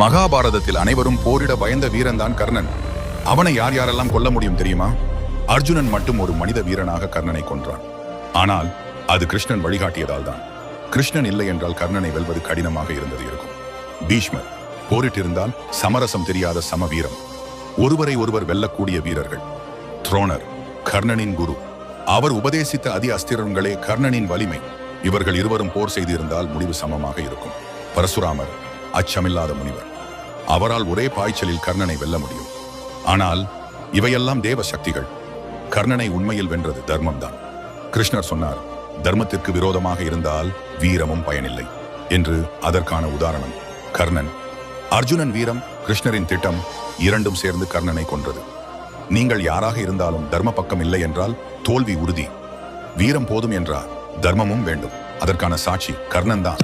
மகாபாரதத்தில் அனைவரும் போரிட பயந்த வீரன்தான் கர்ணன். அவனை யார் யாரெல்லாம் கொல்ல முடியும் தெரியுமா? அர்ஜுனன் மட்டும் ஒரு மனித வீரனாக கர்ணனை கொன்றான். ஆனால் அது கிருஷ்ணன் வழிகாட்டியதால் தான் கிருஷ்ணன் இல்லை என்றால் கர்ணனை வெல்வது கடினமாக இருந்தது இருக்கும். பீஷ்மர் போரிட்டிருந்தால் சமரசம் தெரியாத சம வீரம் ஒருவரை ஒருவர் வெல்லக்கூடிய வீரர்கள். துரோணர் கர்ணனின் குரு. அவர் உபதேசித்த அதி அஸ்திரங்களே கர்ணனின் வலிமை. இவர்கள் இருவரும் போர் செய்திருந்தால் முடிவு சமமாக இருக்கும். பரசுராமர் அச்சமில்லாத முனிவர். அவரால் ஒரே பாய்ச்சலில் கர்ணனை வெல்ல முடியும். ஆனால் இவையெல்லாம் தேவ சக்திகள். கர்ணனை உண்மையில் வென்றது தர்மம்தான். கிருஷ்ணர் சொன்னார் தர்மத்திற்கு விரோதமாக இருந்தால் வீரமும் பயனில்லை. என்று அதற்கான உதாரணம் கர்ணன். அர்ஜுனன் வீரம் கிருஷ்ணரின் திட்டம் இரண்டும் சேர்ந்து கர்ணனை கொன்றது. நீங்கள் யாராக இருந்தாலும் தர்ம பக்கம் இல்லை என்றால் தோல்வி உறுதி. வீரம் போதும் என்றால் தர்மமும் வேண்டும். அதற்கான சாட்சி கர்ணன் தான்